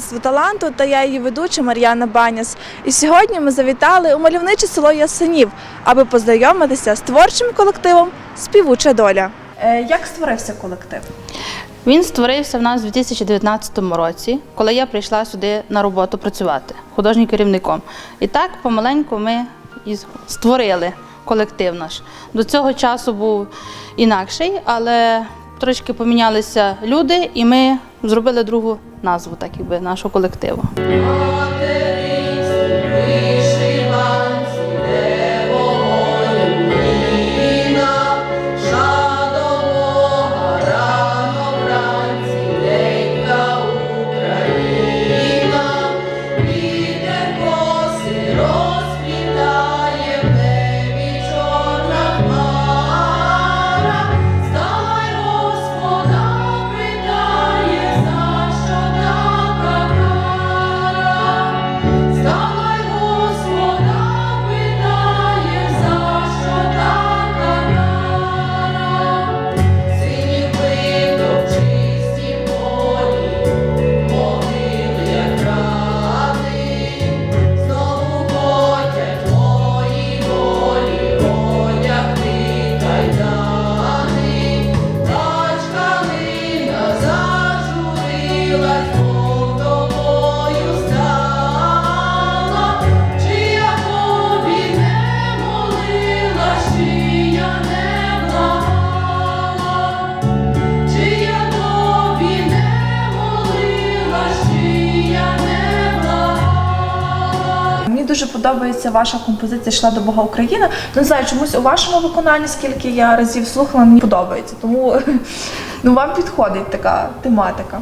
Це таланту та я її ведуча Мар'яна Баняс. І сьогодні ми завітали у мальовниче село Ясенів, аби познайомитися з творчим колективом Співуча доля. Е, Як створився колектив? Він створився в нас у 2019 році, коли я прийшла сюди на роботу працювати художнім керівником. І так помаленьку ми і створили колектив наш. До цього часу був інакший, але трошки помінялися люди, і ми зробили другу назву, так якби нашого колективу. Подобається ваша композиція Йшла до Бога Україна. Не знаю, чомусь у вашому виконанні, скільки я разів слухала, мені подобається. Тому ну, вам підходить така тематика.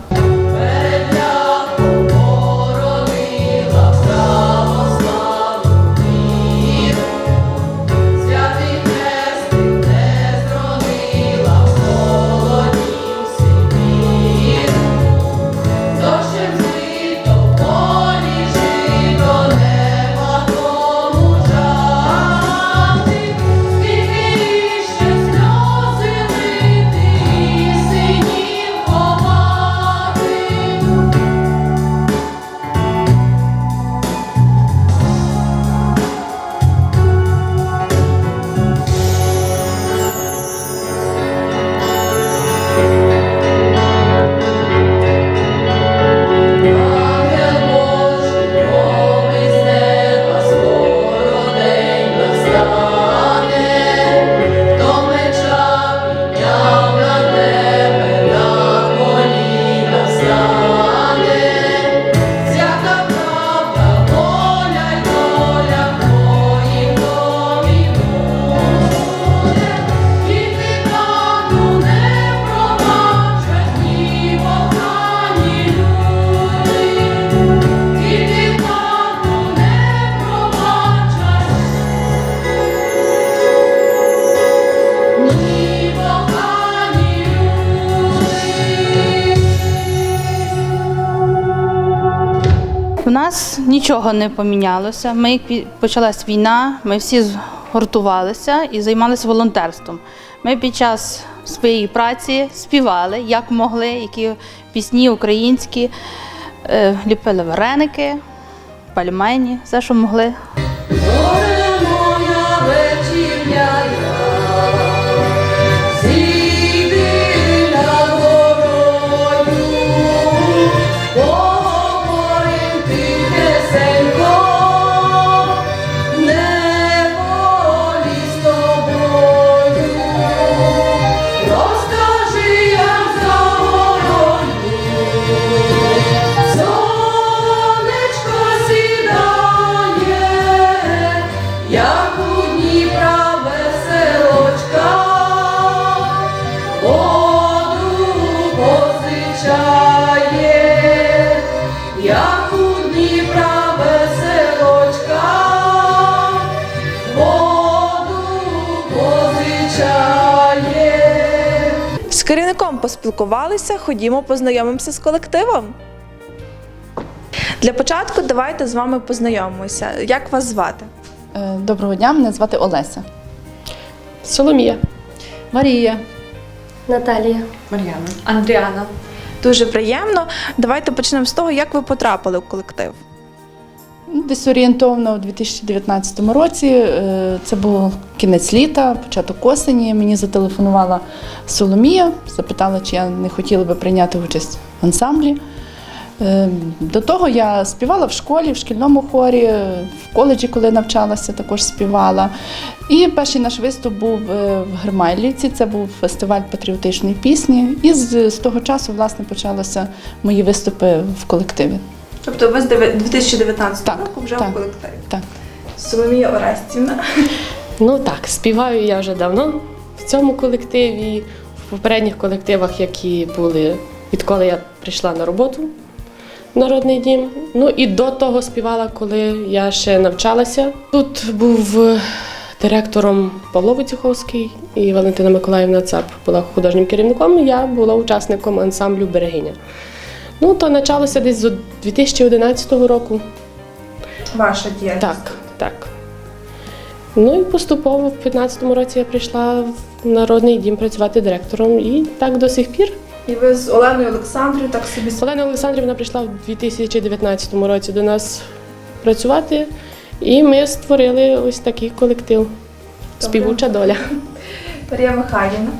Нічого не помінялося. Ми як почалась війна, ми всі згуртувалися і займалися волонтерством. Ми під час своєї праці співали, як могли, які пісні українські, е, ліпили вареники, пальмені, все, що могли. Як у Дніпра веселочка, воду позичає. З керівником поспілкувалися, ходімо познайомимося з колективом. Для початку давайте з вами познайомимося. Як вас звати? Е, Доброго дня, мене звати Олеся. Соломія. Марія. Наталія, Мар'яна. Андріана. Дуже приємно. Давайте почнемо з того, як ви потрапили в колектив. Десь орієнтовно у 2019 році. е, Це був кінець літа, початок осені. Мені зателефонувала Соломія, запитала, чи я не хотіла би прийняти участь в ансамблі. Е, До того я співала в школі, в шкільному хорі, в коледжі, коли навчалася, також співала. І перший наш виступ був е, в Гермайлівці. Це був фестиваль патріотичної пісні. І з, з того часу, власне, почалися мої виступи в колективі. Тобто ви з 2019 Так, року вже так. у колективі. Так. Соломія Орестівна. Ну так, співаю я вже давно в цьому колективі, в попередніх колективах, які були відколи я прийшла на роботу в Народний дім. Ну і до того співала, коли я ще навчалася. Тут був е, директором Павло Войцеховський і Валентина Миколаївна Цап була художнім керівником. Я була учасником ансамблю Берегиня. Ну, то почалося десь з 2011 року. Ваша діяльність. Так, так. Ну і поступово в 15-му році я прийшла в народний дім працювати директором, і так до сих пір. І ви з Оленою Олександрою так собі. Олена Олександрівна прийшла в 2019 році до нас працювати, і ми створили ось такий колектив. Співуча доля. Марія Михайлівна.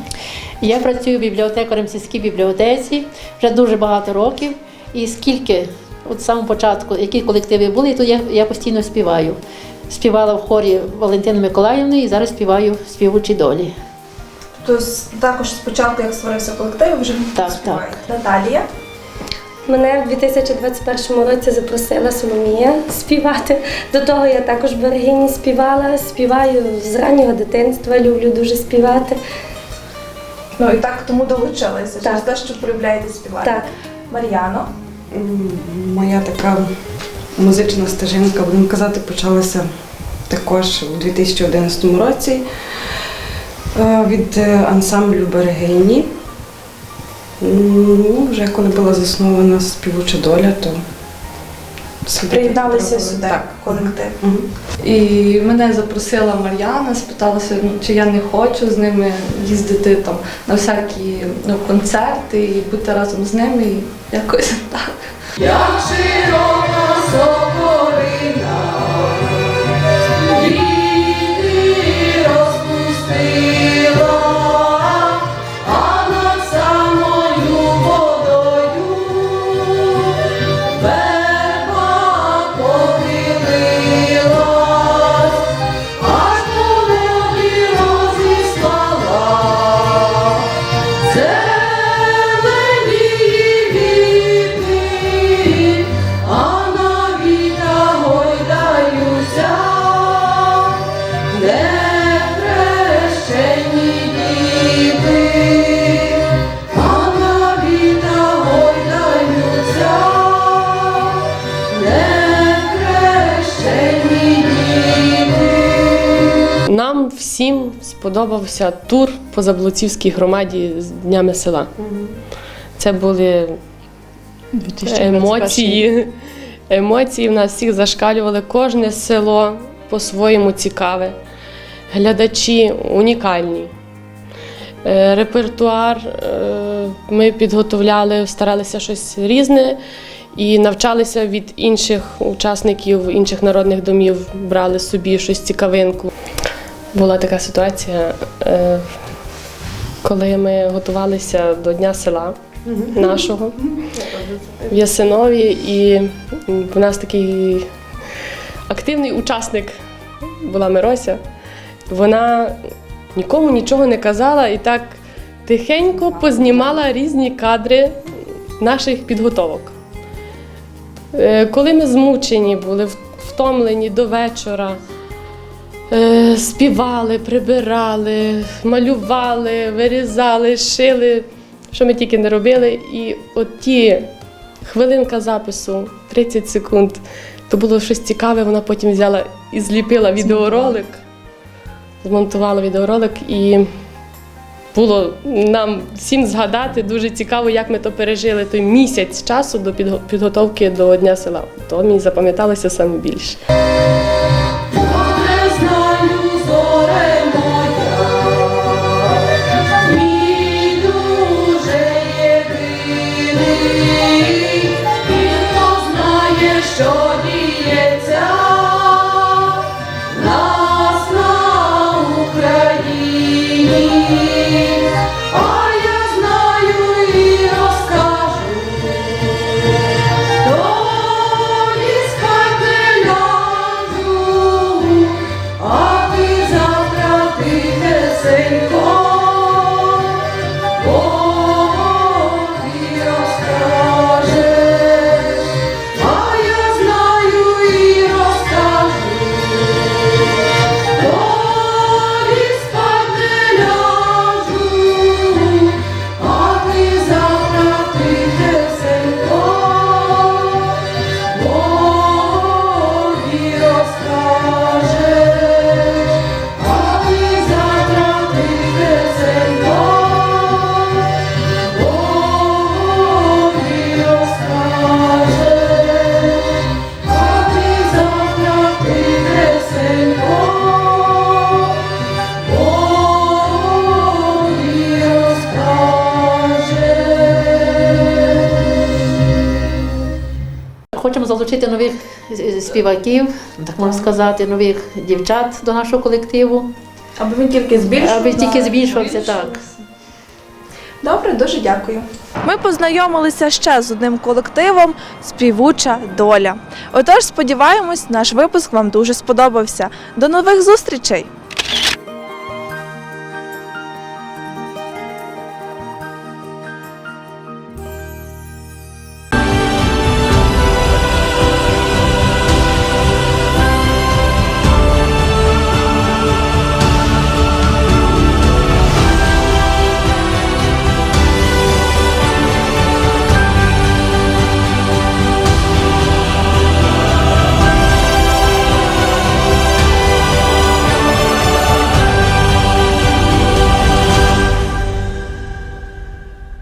Я працюю бібліотекарем в сільській бібліотеці вже дуже багато років. І скільки, от з самого початку, які колективи були, то я, я постійно співаю. Співала в хорі Валентини Миколаївни і зараз співаю в співучій долі. Тобто також спочатку, як створився колектив, вже Так, співаєте. Наталія. Мене в 2021 році запросила Соломія співати. До того я також в берегині співала, співаю з раннього дитинства, люблю дуже співати. Ну і так тому долучилися через те, що полюбляєте співати. Так. Мар'яно. Моя така музична стежинка, будемо казати, почалася також у 2011 році від е, ансамблю Берегині. Ну, вже коли була заснована співуча доля, то Приєдналися сюди Так. колектив. Мгм. І мене запросила Мар'яна, спиталася, ну, чи я не хочу з ними їздити там на всякі ну, концерти і бути разом з ними. І якось так. Як широка сокорина, сподобався тур по Заблуцівській громаді з днями села. Це були емоції. Емоції в нас всіх зашкалювали. Кожне село по-своєму цікаве. Глядачі унікальні. Е, Репертуар е, ми підготовляли, старалися щось різне і навчалися від інших учасників інших народних домів, брали собі щось цікавинку. Була така ситуація, е, коли ми готувалися до Дня села нашого в Ясинові, і в нас такий активний учасник була Мирося. Вона нікому нічого не казала і так тихенько познімала різні кадри наших підготовок. Е, Коли ми змучені були, втомлені до вечора, співали, прибирали, малювали, вирізали, шили, що ми тільки не робили. І от ті хвилинка запису, 30 секунд, то було щось цікаве, вона потім взяла і зліпила відеоролик, змонтувала відеоролик і. Було нам всім згадати дуже цікаво, як ми то пережили той місяць часу до підго- підготовки до Дня села. То мені запам'яталося саме більше. Залучити нових співаків, так можна сказати, нових дівчат до нашого колективу, Аби він тільки збільшувався. аби тільки збільшувався так. Добре, дуже дякую. Ми познайомилися ще з одним колективом Співуча доля. Отож, сподіваємось, наш випуск вам дуже сподобався. До нових зустрічей!